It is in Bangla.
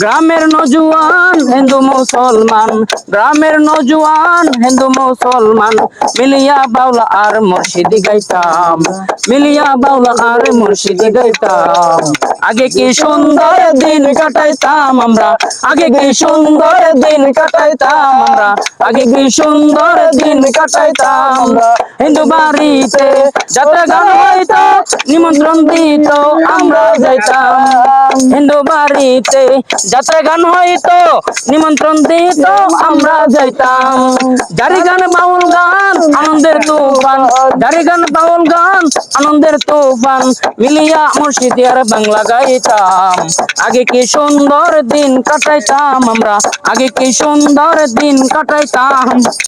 গ্রামের নজুয়ান হিন্দু মুসলমান, গ্রামের নজুয়ান হিন্দু মুসলমান, মিলিয়া বাউলা আর মুর্শিদি গাইতাম, মিলিয়া বাউলা আর মুর্শিদি গাইতাম। আগে কি সুন্দর দিন কাটাইতাম আমরা, আগে কি সুন্দর দিন কাটাইতাম আমরা, আগে কি সুন্দর দিন কাটাইতাম হিন্দু বাড়িতে যাত্রা গান হইতো নিমন্ত্রণ দিত, আমরা যাইতাম। হিন্দু বাড়িতে যাত্রা গান হইতো, নিমন্ত্রণ দিত, আমরা যাইতাম। জারি গান বাউল গান, আনন্দের তুফান। জারি গান বাউল গান, আনন্দের তুফান। মিলিয়া মুর্শিদি আর বাংলা গাইতাম। আগে কি সুন্দর দিন কাটাইতাম আমরা, আগে কি সুন্দর দিন কাটাইতাম।